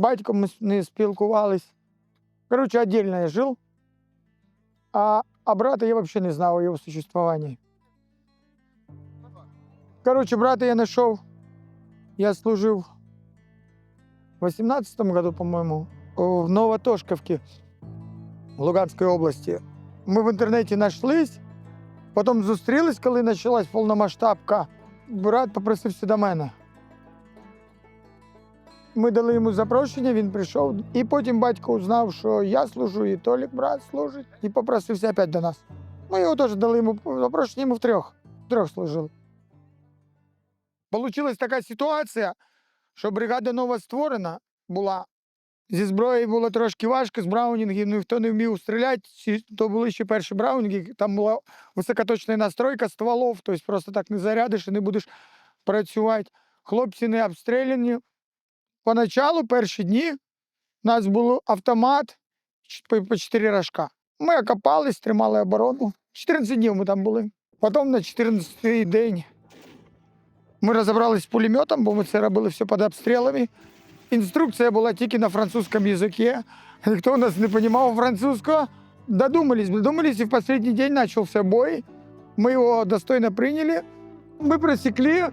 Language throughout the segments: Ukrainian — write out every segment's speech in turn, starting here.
батьком ми с- не спілкувались. Короче, отдельно я жил. А, а брата я вообще не знал о его существовании. Короче, брата я нашел. Я служил в 18 году, по-моему, в Новотошковке, Луганської області. Ми в інтернеті знайшлись, потім зустрілись, коли почалась повномасштабка. Брат попросився до мене. Ми дали йому запрошення, він прийшов. І потім батько узнав, що я служу, і Толік брат служить, і попросився опять до нас. Ми його теж дали йому запрошення, ми втрьох, втрьох служили. Получилась така ситуація, що бригада нова створена була. Зі зброєю було трошки важко, з браунінгів ніхто не вмів стріляти. То були ще перші браунінги, там була високоточна настройка стволов, тобто просто так не зарядиш і не будеш працювати. Хлопці не обстріляні. Поначалу, перші дні, у нас був автомат по, по 4 рожка. Ми окопались, тримали оборону. 14 днів ми там були. Потім на 14-й день ми розібралися з пулеметом, бо ми це робили все під обстрілами. Інструкція була тільки на французькому язикі. Ніхто у нас не розумів французького. Додумались, додумались, і в останній день почався бой. Ми його достойно прийняли. Ми просікли,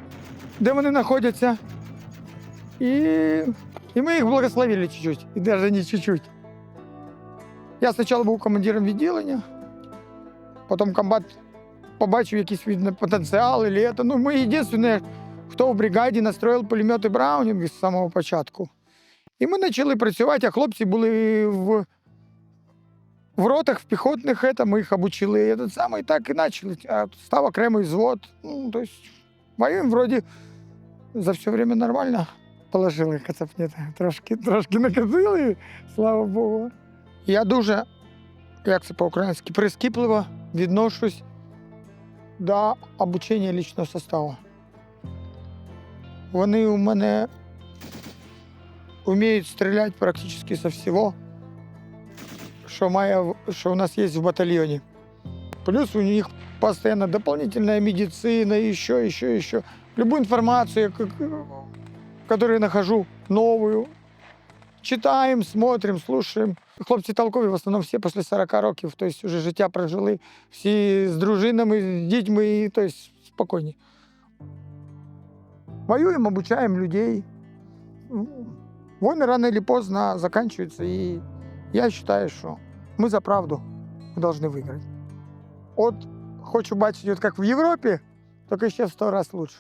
де вони знаходяться. І, і ми їх благословили чуть-чуть. І навіть не чуть-чуть. Я спочатку був командиром відділення, потім комбат побачив якийсь видно, потенціал. Или це. Ну, ми єдине, хто в бригаді настроїв пулемети Браунінг з самого початку. І ми почали працювати, а хлопці були в, в ротах, в піхотних, это, ми їх обучили. І этот самий, так і почали. Став окремий взвод. Ну, то есть, воюємо вроді за все время нормально положили кацапні. Трошки, трошки наказили, слава Богу. Я дуже, як це по-українськи, прискіпливо відношусь до обучення лічного составу. Вони у мене вміють стріляти практично со всього, що, має, в- що у нас є в батальйоні. Плюс у них постоянно дополнительная медицина, еще, еще, еще. Любую информацию, к- к- которую нахожу, новую, читаємо, смотрим, слушаємо. Хлопці толкові, в основному всі після 40 років, тобто вже життя прожили, всі з дружинами, з дітьми, тобто спокійні. Воюємо, обучаємо людей. Війни рано чи поздно закінчуються, і я вважаю, що ми за правду ми повинні виграти. От хочу бачити, от як в Європі, тільки ще в 100 разів лучше.